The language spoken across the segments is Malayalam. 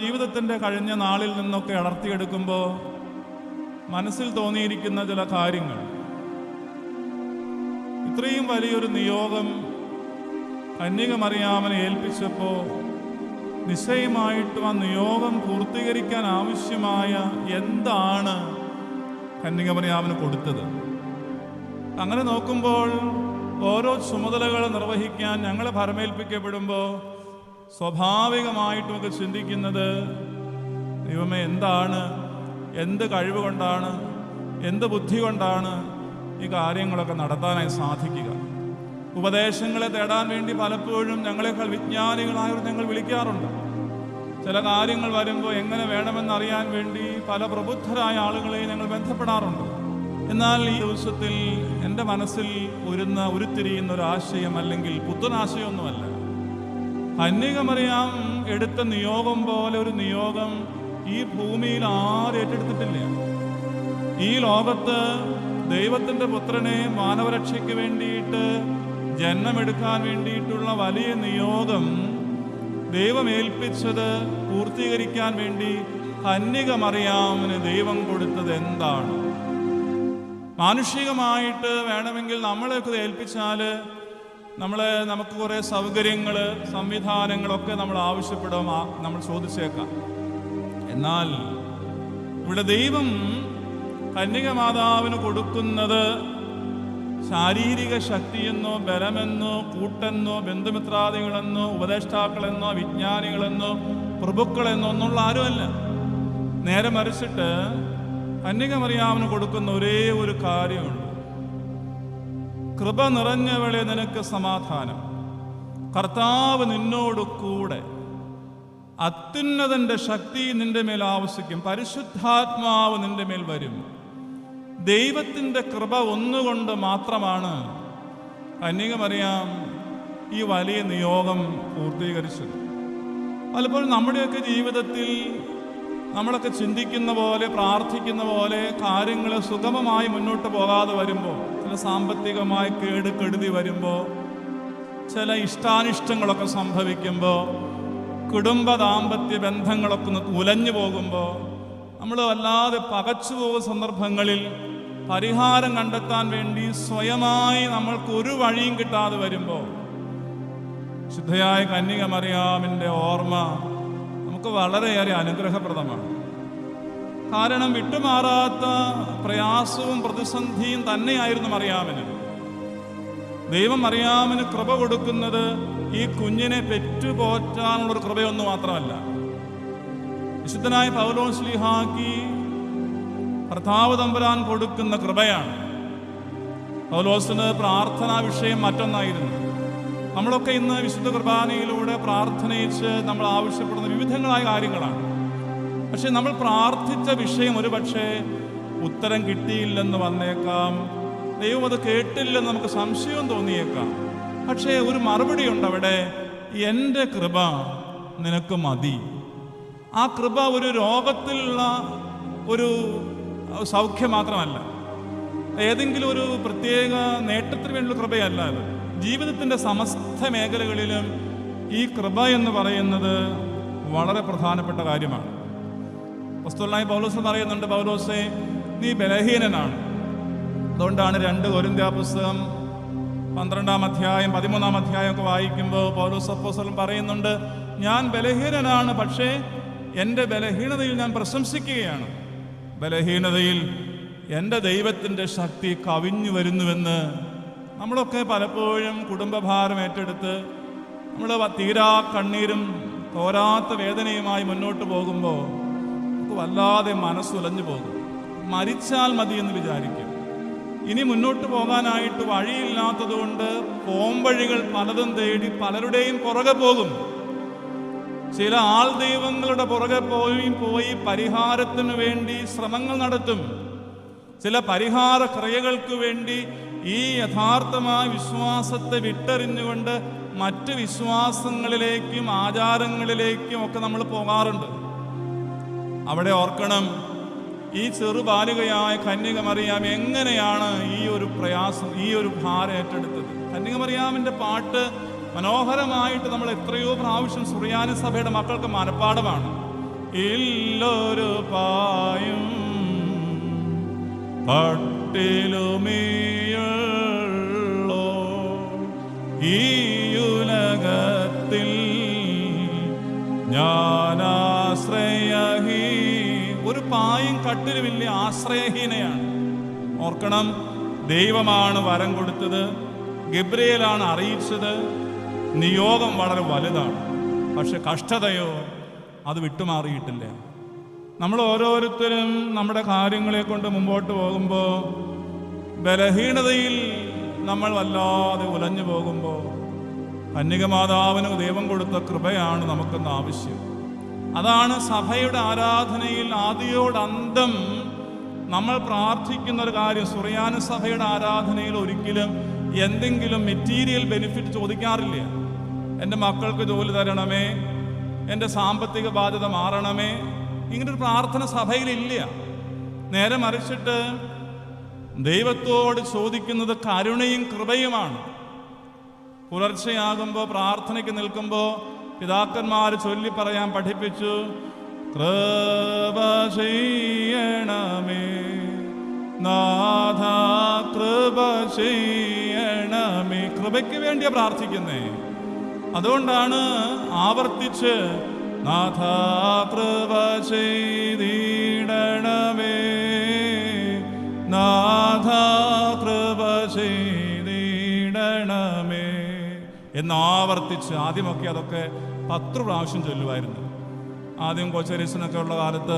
ജീവിതത്തിന്റെ കഴിഞ്ഞ നാളിൽ നിന്നൊക്കെ അടർത്തിയെടുക്കുമ്പോൾ മനസ്സിൽ തോന്നിയിരിക്കുന്ന ചില കാര്യങ്ങൾ. ഇത്രയും വലിയൊരു നിയോഗം കന്യകമറിയാമനെ ഏൽപ്പിച്ചപ്പോൾ നിശ്ചയമായിട്ടും ആ നിയോഗം പൂർത്തീകരിക്കാൻ ആവശ്യമായ എന്താണ് കന്യകമറിയാമന് കൊടുത്തത്? അങ്ങനെ നോക്കുമ്പോൾ ഓരോ ചുമതലകൾ നിർവഹിക്കാൻ ഞങ്ങളെ ഭരമേൽപ്പിക്കപ്പെടുമ്പോൾ സ്വാഭാവികമായിട്ടും ഒക്കെ ചിന്തിക്കുന്നത് ദൈവമേ എന്താണ്? എന്ത് കഴിവ് കൊണ്ടാണ്? എന്ത് ബുദ്ധി കൊണ്ടാണ് ഈ കാര്യങ്ങളൊക്കെ നടത്താനായി സാധിക്കുക? ഉപദേശങ്ങളെ തേടാൻ വേണ്ടി പലപ്പോഴും ഞങ്ങളെക്കാൾ വിജ്ഞാനികളായവർ ഞങ്ങൾ വിളിക്കാറുണ്ട്. ചില കാര്യങ്ങൾ വരുമ്പോൾ എങ്ങനെ വേണമെന്നറിയാൻ വേണ്ടി പല പ്രബുദ്ധരായ ആളുകളെ ഞങ്ങൾ ബന്ധപ്പെടാറുണ്ട്. എന്നാൽ ഈ ദിവസത്തിൽ എന്റെ മനസ്സിൽ ഒരുന്ന ഉരുത്തിരിയുന്ന ഒരു ആശയം അല്ലെങ്കിൽ പുത്തനാശയമൊന്നുമല്ല. കന്യകമറിയാം എടുത്ത നിയോഗം പോലെ ഒരു നിയോഗം ഈ ഭൂമിയിൽ ആരും ഏറ്റെടുത്തിട്ടില്ല. ഈ ലോകത്ത് ദൈവത്തിന്റെ പുത്രനെ മാനവരക്ഷയ്ക്ക് വേണ്ടിയിട്ട് ജന്മമെടുക്കാൻ വേണ്ടിയിട്ടുള്ള വലിയ നിയോഗം ദൈവമേൽപ്പിച്ചത് പൂർത്തീകരിക്കാൻ വേണ്ടി കന്യകമറിയാമിന് ദൈവം കൊടുത്തത് എന്താണ്? മാനുഷികമായിട്ട് വേണമെങ്കിൽ നമ്മളെയൊക്കെ ഏൽപ്പിച്ചാൽ നമ്മളെ നമുക്ക് കുറേ സൗകര്യങ്ങൾ സംവിധാനങ്ങളൊക്കെ നമ്മൾ ആവശ്യപ്പെടും നമ്മൾ ചോദിച്ചേക്കാം. എന്നാൽ ഇവിടെ ദൈവം കന്യക മാതാവിന് കൊടുക്കുന്നത് ശാരീരിക ശക്തിയെന്നോ ബലമെന്നോ കൂട്ടെന്നോ ബന്ധുമിത്രാദികളെന്നോ ഉപദേഷ്ടാക്കളെന്നോ വിജ്ഞാനികളെന്നോ പ്രഭുക്കളെന്നോ ഒന്നുള്ള ആരുമല്ല. നേരെ മറിച്ചിട്ട് കന്യകമറിയാവിന് കൊടുക്കുന്ന ഒരേ ഒരു കാര്യമുള്ളൂ കൃപ നിറഞ്ഞവളെ നിനക്ക് സമാധാനം. കർത്താവ് നിന്നോട് കൂടെ അത്യുന്നതന്റെ ശക്തി നിന്റെ മേൽ ആവശ്യിക്കും. പരിശുദ്ധാത്മാവ് നിന്റെ മേൽ വരും. ദൈവത്തിന്റെ കൃപ ഒന്നുകൊണ്ട് മാത്രമാണ്. കന്യകമറിയാം ഈ വലിയ നിയോഗം പൂർത്തീകരിച്ചത്. പലപ്പോഴും നമ്മുടെയൊക്കെ ജീവിതത്തിൽ നമ്മളൊക്കെ ചിന്തിക്കുന്ന പോലെ പ്രാർത്ഥിക്കുന്ന പോലെ കാര്യങ്ങൾ സുഗമമായി മുന്നോട്ട് പോകാതെ വരുമ്പോൾ സാമ്പത്തികമായി കേട് കെടുതി വരുമ്പോൾ ചില ഇഷ്ടാനിഷ്ടങ്ങളൊക്കെ സംഭവിക്കുമ്പോൾ കുടുംബ ദാമ്പത്യ ബന്ധങ്ങളൊക്കെ ഒന്ന് ഉലഞ്ഞു പോകുമ്പോൾ നമ്മൾ വല്ലാതെ പകച്ചു പോകുന്ന സന്ദർഭങ്ങളിൽ പരിഹാരം കണ്ടെത്താൻ വേണ്ടി സ്വയമായി നമ്മൾക്ക് ഒരു വഴിയും കിട്ടാതെ വരുമ്പോൾ ശുദ്ധയായ കന്യക മറിയാമിന്റെ ഓർമ്മ നമുക്ക് വളരെയേറെ അനുഗ്രഹപ്രദമാണ്. കാരണം വിട്ടുമാറാത്ത പ്രയാസവും പ്രതിസന്ധിയും തന്നെയായിരുന്നു മറിയാമന്. ദൈവം അറിയാമന് കൃപ കൊടുക്കുന്നത് ഈ കുഞ്ഞിനെ പെറ്റുപോറ്റാനുള്ളൊരു കൃപയൊന്നു മാത്രമല്ല. വിശുദ്ധനായ പൗലോ ശ്ലീഹാക്കി ഭർത്താവ് തമ്പുരാൻ കൊടുക്കുന്ന കൃപയാണ്. പൗലോസിന് പ്രാർത്ഥനാ വിഷയം മറ്റൊന്നായിരുന്നു. നമ്മളൊക്കെ ഇന്ന് വിശുദ്ധ കുർബാനയിലൂടെ പ്രാർത്ഥനയിച്ച് നമ്മൾ ആവശ്യപ്പെടുന്ന വിവിധങ്ങളായ കാര്യങ്ങളാണ്. പക്ഷെ നമ്മൾ പ്രാർത്ഥിച്ച വിഷയം ഒരു പക്ഷേ ഉത്തരം കിട്ടിയില്ലെന്ന് വന്നേക്കാം. ദൈവം അത് കേട്ടില്ലെന്ന് നമുക്ക് സംശയം തോന്നിയേക്കാം. പക്ഷേ ഒരു മറുപടി ഉണ്ട് അവിടെ എന്റെ കൃപ നിനക്ക് മതി. ആ കൃപ ഒരു രോഗത്തിലുള്ള ഒരു സൗഖ്യം മാത്രമല്ല. ഏതെങ്കിലും ഒരു പ്രത്യേക നേട്ടത്തിന് വേണ്ടിയുള്ള കൃപയല്ല അത്. ജീവിതത്തിന്റെ സമസ്ത മേഖലകളിലും ഈ കൃപ എന്ന് പറയുന്നത് വളരെ പ്രധാനപ്പെട്ട കാര്യമാണ്. വസ്തുള്ളായി പൗലോസ് പറയുന്നുണ്ട് പൗലോസെ നീ ബലഹീനനാണ്. അതുകൊണ്ടാണ് രണ്ട് കൊരിന്ത്യ പുസ്തകം പന്ത്രണ്ടാം അധ്യായം പതിമൂന്നാം അധ്യായം ഒക്കെ വായിക്കുമ്പോൾ പൗലോസ് അപ്പോസ്വലം പറയുന്നുണ്ട് ഞാൻ ബലഹീനനാണ് പക്ഷേ എന്റെ ബലഹീനതയിൽ ഞാൻ പ്രശംസിക്കുകയാണ്. ബലഹീനതയിൽ എന്റെ ദൈവത്തിന്റെ ശക്തി കവിഞ്ഞു വരുന്നുവെന്ന് നമ്മളൊക്കെ പലപ്പോഴും കുടുംബഭാരം ഏറ്റെടുത്ത് നമ്മൾ തീരാ കണ്ണീരും തോരാത്ത വേദനയുമായി മുന്നോട്ട് പോകുമ്പോൾ നമുക്ക് വല്ലാതെ മനസ്സുലഞ്ഞു പോകും. മരിച്ചാൽ മതി എന്ന് വിചാരിക്കും. ഇനി മുന്നോട്ട് പോകാനായിട്ട് വഴിയില്ലാത്തതുകൊണ്ട് പോംവഴികൾ പലതും തേടി പലരുടെയും പുറകെ പോകും. ചില ആൾ ദൈവങ്ങളുടെ പുറകെ പോയി പോയി പരിഹാരത്തിനു വേണ്ടി ശ്രമങ്ങൾ നടത്തും. ചില പരിഹാര ക്രിയകൾക്ക് വേണ്ടി ഈ യഥാർത്ഥമായ വിശ്വാസത്തെ വിട്ടെറിഞ്ഞുകൊണ്ട് മറ്റ് വിശ്വാസങ്ങളിലേക്കും ആചാരങ്ങളിലേക്കും ഒക്കെ നമ്മൾ പോകാറുണ്ട്. അവിടെ ഓർക്കണം. ഈ ചെറുബാലികയായ കന്യകമറിയാം എങ്ങനെയാണ് ഈ ഒരു പ്രയാസം ഈ ഒരു ഭാരം ഏറ്റെടുത്തത്? കന്യക കന്യകമറിയാമിന്റെ പാട്ട് മനോഹരമായിട്ട് നമ്മൾ എത്രയോ പ്രാവശ്യം സുറിയാനി സഭയുടെ മക്കൾക്ക് മനപ്പാടമാണ് ഇല്ലൊരു പായും പട്ടിലുമീയുള്ളോ ഈ ഉലകത്തിൽ ഒരു പായും കട്ടിലുമില്ല ആശ്രയഹീനയാണ്. ഓർക്കണം ദൈവമാണ് വരം കൊടുത്തത് ഗബ്രിയലാണ് അറിയിച്ചത് നിയോഗം വളരെ വലുതാണ്. പക്ഷെ കഷ്ടതയോ അത് വിട്ടുമാറിയിട്ടില്ല. നമ്മൾ ഓരോരുത്തരും നമ്മുടെ കാര്യങ്ങളെ കൊണ്ട് മുമ്പോട്ട് പോകുമ്പോൾ ബലഹീനതയിൽ നമ്മൾ വല്ലാതെ ഉലഞ്ഞു പോകുമ്പോൾ കന്യകമാതാവിന് ദൈവം കൊടുത്ത കൃപയാണ് നമുക്കെന്ന് ആവശ്യം. അതാണ് സഭയുടെ ആരാധനയിൽ ആദ്യോടന്തം നമ്മൾ പ്രാർത്ഥിക്കുന്ന ഒരു കാര്യം. സുറിയാന സഭയുടെ ആരാധനയിൽ ഒരിക്കലും എന്തെങ്കിലും മെറ്റീരിയൽ ബെനിഫിറ്റ് ചോദിക്കാറില്ല. എന്റെ മക്കൾക്ക് ജോലി തരണമേ എന്റെ സാമ്പത്തിക ബാധ്യത മാറണമേ ഇങ്ങനൊരു പ്രാർത്ഥന സഭയിലില്ല. നേരെ മറിച്ചിട്ട് ദൈവത്തോട് ചോദിക്കുന്നത് കരുണയും കൃപയുമാണ്. പുലർച്ചയാകുമ്പോൾ പ്രാർത്ഥനയ്ക്ക് നിൽക്കുമ്പോൾ പിതാക്കന്മാർ ചൊല്ലി പറയാൻ പഠിപ്പിച്ചു. കൃപ ചെയ്യണമേ നാഥ കൃപ ചെയ്യണമേ കൃപയ്ക്ക് വേണ്ടിയാ പ്രാർത്ഥിക്കുന്നേ. അതുകൊണ്ടാണ് ആവർത്തിച്ച് നാഥ കൃപ ചെയ്തിടണമേ എന്ന് ആവർത്തിച്ച് ആദ്യമൊക്കെ അതൊക്കെ പത്ത് പ്രാവശ്യം ചൊല്ലുമായിരുന്നു. ആദ്യം കൊച്ചരീശനൊക്കെ ഉള്ള കാലത്ത്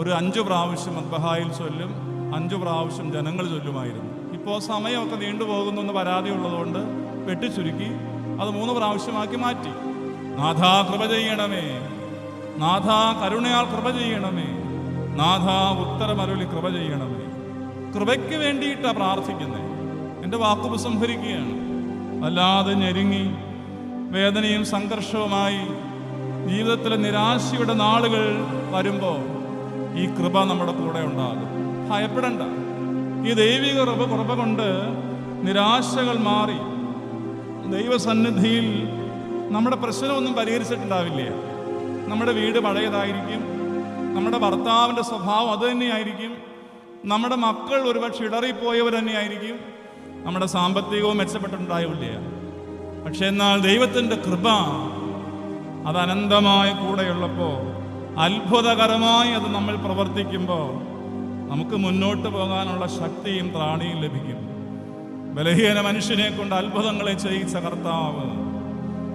ഒരു അഞ്ച് പ്രാവശ്യം മദ്ബഹായിൽ ചൊല്ലും അഞ്ച് പ്രാവശ്യം ജനങ്ങൾ ചൊല്ലുമായിരുന്നു. ഇപ്പോൾ സമയമൊക്കെ നീണ്ടുപോകുന്നു എന്ന് പരാതി ഉള്ളതുകൊണ്ട് വെട്ടിച്ചുരുക്കി അത് മൂന്ന് പ്രാവശ്യമാക്കി മാറ്റി. നാഥാ കൃപ ചെയ്യണമേ നാഥാ കരുണയാൽ കൃപ ചെയ്യണമേ നാഥാ ഉത്തരമരുളി കൃപ ചെയ്യണമേ. കൃപയ്ക്ക് വേണ്ടിയിട്ടാണ് പ്രാർത്ഥിക്കുന്നത് എന്റെ വാക്ക് അല്ലാതെ ഞെരുങ്ങി വേദനയും സംഘർഷവുമായി ജീവിതത്തിലെ നിരാശയുടെ നാളുകൾ വരുമ്പോൾ ഈ കൃപ നമ്മുടെ കൂടെ ഉണ്ടാകും. ഭയപ്പെടണ്ട. ഈ ദൈവിക കൃപ കൃപ കൊണ്ട് നിരാശകൾ മാറി ദൈവസന്നിധിയിൽ നമ്മുടെ പ്രശ്നമൊന്നും പരിഹരിച്ചിട്ടുണ്ടാവില്ല. നമ്മുടെ വീട് പഴയതായിരിക്കും. നമ്മുടെ ഭർത്താവിന്റെ സ്വഭാവം അതുതന്നെയായിരിക്കും നമ്മുടെ മക്കൾ ഒരുപക്ഷെ ഇടറിപ്പോയവർ തന്നെയായിരിക്കും. നമ്മുടെ സാമ്പത്തികവും മെച്ചപ്പെട്ടിട്ടുണ്ടായില്ല പക്ഷെ എന്നാൽ ദൈവത്തിന്റെ കൃപ അത് അനന്തമായ കൂടെയുള്ളപ്പോൾ അത്ഭുതകരമായി അത് നമ്മൾ പ്രവർത്തിക്കുമ്പോൾ നമുക്ക് മുന്നോട്ട് പോകാനുള്ള ശക്തിയും ത്രാണിയും ലഭിക്കും. ബലഹീന മനുഷ്യനെ കൊണ്ട് അത്ഭുതങ്ങളെ ചെയ്യിച്ച കർത്താവ്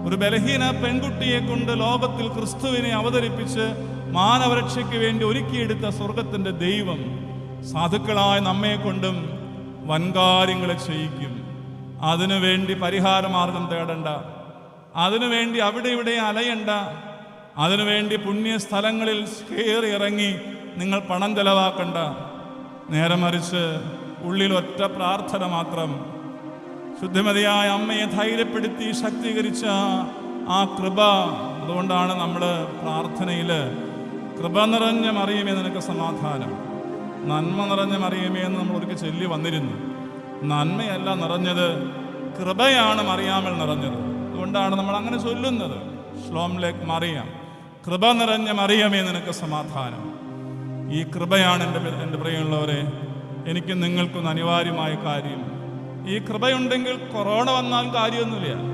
ഒരു ബലഹീന പെൺകുട്ടിയെ കൊണ്ട് ലോകത്തിൽ ക്രിസ്തുവിനെ അവതരിപ്പിച്ച് മാനവരക്ഷയ്ക്ക് വേണ്ടി ഒരുക്കിയെടുത്ത സ്വർഗത്തിന്റെ ദൈവം സാധുക്കളായ നമ്മെ കൊണ്ടും വൻകാര്യങ്ങളെ ചെയ്യിക്കും. അതിനുവേണ്ടി പരിഹാരമാർഗം തേടണ്ട. അതിനുവേണ്ടി അവിടെ ഇവിടെ അലയണ്ട. അതിനുവേണ്ടി പുണ്യ സ്ഥലങ്ങളിൽ കയറി ഇറങ്ങി നിങ്ങൾ പണം ചെലവാക്കണ്ട. നേരെ മറിച്ച് ഉള്ളിൽ ഒറ്റ പ്രാർത്ഥന മാത്രം. ശുദ്ധിമതിയായ അമ്മയെ ധൈര്യപ്പെടുത്തി ശക്തീകരിച്ച ആ കൃപ അതുകൊണ്ടാണ് നമ്മൾ പ്രാർത്ഥനയിൽ കൃപ നിറഞ്ഞ മറിയുമേ നിനക്ക് സമാധാനം. നന്മ നിറഞ്ഞ മറിയമേ എന്ന് നമ്മൾ ഒരിക്കൽ ചൊല്ലി വന്നിരുന്നു. നന്മയല്ല നിറഞ്ഞത് കൃപയാണ് മറിയാമൽ നിറഞ്ഞത്. അതുകൊണ്ടാണ് നമ്മൾ അങ്ങനെ ചൊല്ലുന്നത്. ശ്ലോം ലേക്ക് മറിയാം കൃപ നിറഞ്ഞ മറിയമേ നിനക്ക് സമാധാനം. ഈ കൃപയാണ് എന്റെ എന്റെ പ്രിയമുള്ളവരെ എനിക്ക് നിങ്ങൾക്കൊന്ന് അനിവാര്യമായ കാര്യം. ഈ കൃപയുണ്ടെങ്കിൽ കൊറോണ വന്നാൽ കാര്യമൊന്നുമില്ല.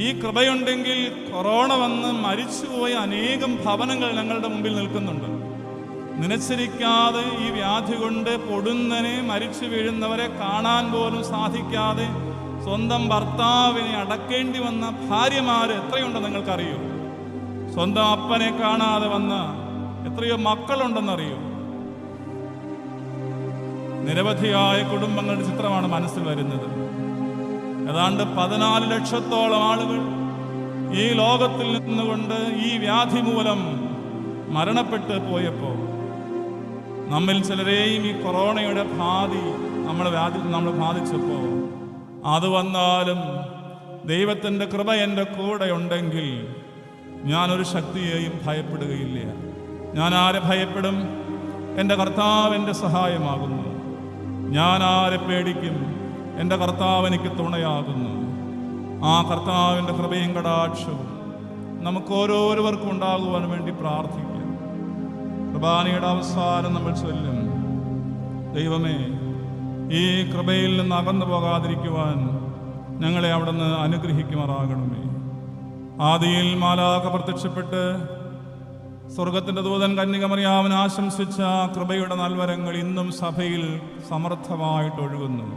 ഈ കൃപയുണ്ടെങ്കിൽ കൊറോണ വന്ന് മരിച്ചുപോയ അനേകം ഭവനങ്ങൾ ഞങ്ങളുടെ മുമ്പിൽ നിൽക്കുന്നുണ്ട്. നിനച്ചിരിക്കാതെ ഈ വ്യാധി കൊണ്ട് പൊടുന്നനെ മരിച്ചു വീഴുന്നവരെ കാണാൻ പോലും സാധിക്കാതെ സ്വന്തം ഭർത്താവിനെ അടക്കേണ്ടി വന്ന ഭാര്യമാർ എത്രയുണ്ട് നിങ്ങൾക്കറിയോ? സ്വന്തം അപ്പനെ കാണാതെ വന്ന എത്രയോ മക്കളുണ്ടെന്നറിയോ? നിരവധിയായ കുടുംബങ്ങളുടെ ചിത്രമാണ് മനസ്സിൽ വരുന്നത്. ഏതാണ്ട് പതിനാല് ലക്ഷത്തോളം ആളുകൾ ഈ ലോകത്തിൽ നിന്നുകൊണ്ട് ഈ വ്യാധി മൂലം മരണപ്പെട്ട് പോയപ്പോൾ നമ്മിൽ ചിലരെയും ഈ കൊറോണയുടെ ബാധി നമ്മളെ വ്യാധി നമ്മൾ ബാധിച്ചപ്പോൾ അത് വന്നാലും ദൈവത്തിന്റെ കൃപ എന്റെ കൂടെ ഉണ്ടെങ്കിൽ ഞാനൊരു ശക്തിയെയും ഭയപ്പെടുകയില്ല. ഞാൻ ആരെ ഭയപ്പെടും? എന്റെ കർത്താവ് എന്റെ സഹായമാകുന്നു. ഞാൻ ആരെ പേടിക്കും? എന്റെ കർത്താവ് എനിക്ക് തുണയാകുന്നു. ആ കർത്താവിന്റെ കൃപയും കടാക്ഷവും നമുക്ക് ഓരോരുവർക്കും ഉണ്ടാകുവാൻ വേണ്ടി പ്രാർത്ഥിക്കാം കുർബാനയുടെ അവസാനം നമ്മൾ ചൊല്ലും. ദൈവമേ ഈ കൃപയിൽ നിന്ന് അകന്നു പോകാതിരിക്കുവാൻ ഞങ്ങളെ അവിടുന്ന് അനുഗ്രഹിക്കുമാറാകണമേ. ആദിയിൽ മാലാക പ്രത്യക്ഷപ്പെട്ട് സ്വർഗത്തിന്റെ ദൂതൻ കന്യകമറിയാവൻ ആശംസിച്ച കൃപയുടെ നൽവരങ്ങൾ ഇന്നും സഭയിൽ സമർത്ഥമായിട്ട് ഒഴുകുന്നു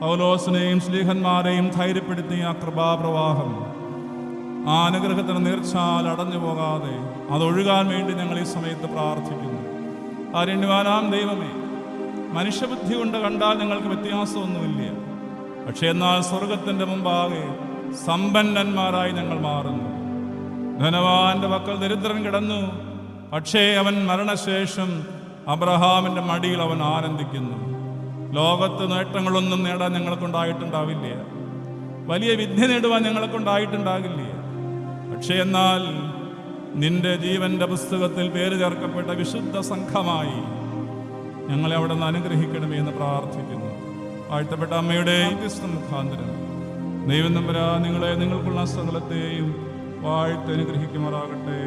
പൗലോസിനെയും സ്ലീഹന്മാരെയും ധൈര്യപ്പെടുത്തിയ കൃപാപ്രവാഹം ആ അനുഗ്രഹത്തിന് നീർച്ചാൽ അടഞ്ഞു പോകാതെ അതൊഴുകാൻ വേണ്ടി ഞങ്ങൾ ഈ സമയത്ത് പ്രാർത്ഥിക്കുന്നു. ആരണ്യവാനാം ദൈവമേ മനുഷ്യബുദ്ധി കൊണ്ട് കണ്ടാൽ ഞങ്ങൾക്ക് വ്യത്യാസമൊന്നുമില്ല. പക്ഷേ എന്നാൽ സ്വർഗത്തിന്റെ മുമ്പാകെ സമ്പന്നന്മാരായി ഞങ്ങൾ മാറുന്നു. ധനവാന്റെ പക്കൽ ദരിദ്രൻ കിടന്നു. പക്ഷേ അവൻ മരണശേഷം അബ്രഹാമിന്റെ മടിയിൽ അവൻ ആനന്ദിക്കുന്നു. ലോകത്ത് നേട്ടങ്ങളൊന്നും നേടാൻ ഞങ്ങൾക്കുണ്ടായിട്ടുണ്ടാവില്ല. വലിയ വിദ്യ നേടുവാൻ ഞങ്ങൾക്കുണ്ടായിട്ടുണ്ടാകില്ല. പക്ഷേ എന്നാൽ നിന്റെ ജീവന്റെ പുസ്തകത്തിൽ പേര് ചേർക്കപ്പെട്ട വിശുദ്ധ സംഘമായി ഞങ്ങളെ അവിടെ നിന്ന് അനുഗ്രഹിക്കണമേ എന്ന് പ്രാർത്ഥിക്കുന്നു. വാഴ്ത്തപ്പെട്ട അമ്മയുടെ മുഖാന്തരം ദൈവം നമ്പരാ നിങ്ങളെ നിങ്ങൾക്കുള്ള സകലത്തെയും വാഴ്ത്ത് അനുഗ്രഹിക്കുമാറാകട്ടെ.